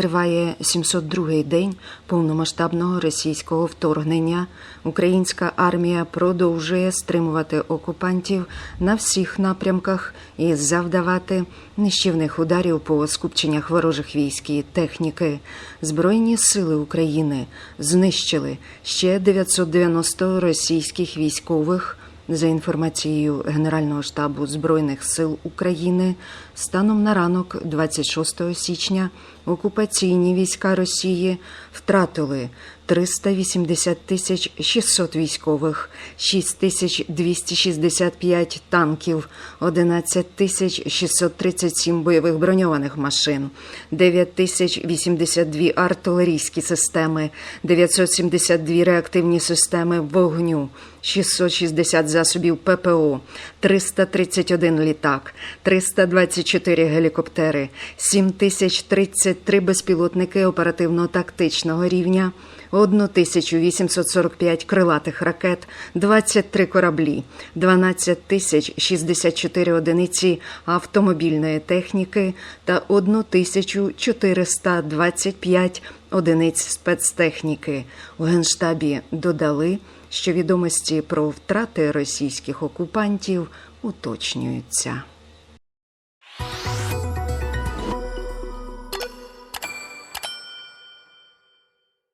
триває 702-й день повномасштабного російського вторгнення. Українська армія продовжує стримувати окупантів на всіх напрямках і завдавати нищівних ударів по скупченнях ворожих військ і техніки. Збройні сили України знищили ще 990 російських військових. За інформацією Генерального штабу Збройних сил України, станом на ранок 26 січня окупаційні війська Росії втратили 380 тисяч 600 військових, 6 тисяч 265 танків, 11 тисяч 637 бойових броньованих машин, 9 тисяч 82 артилерійські системи, 972 реактивні системи вогню, 660 засобів ППО, 331 літак, 324 гелікоптери, 7033 безпілотники оперативно-тактичного рівня, 1845 крилатих ракет, 23 кораблі, 12 тисяч 64 одиниці автомобільної техніки та 1425 одиниць спецтехніки. У Генштабі додали, що відомості про втрати російських окупантів уточнюються.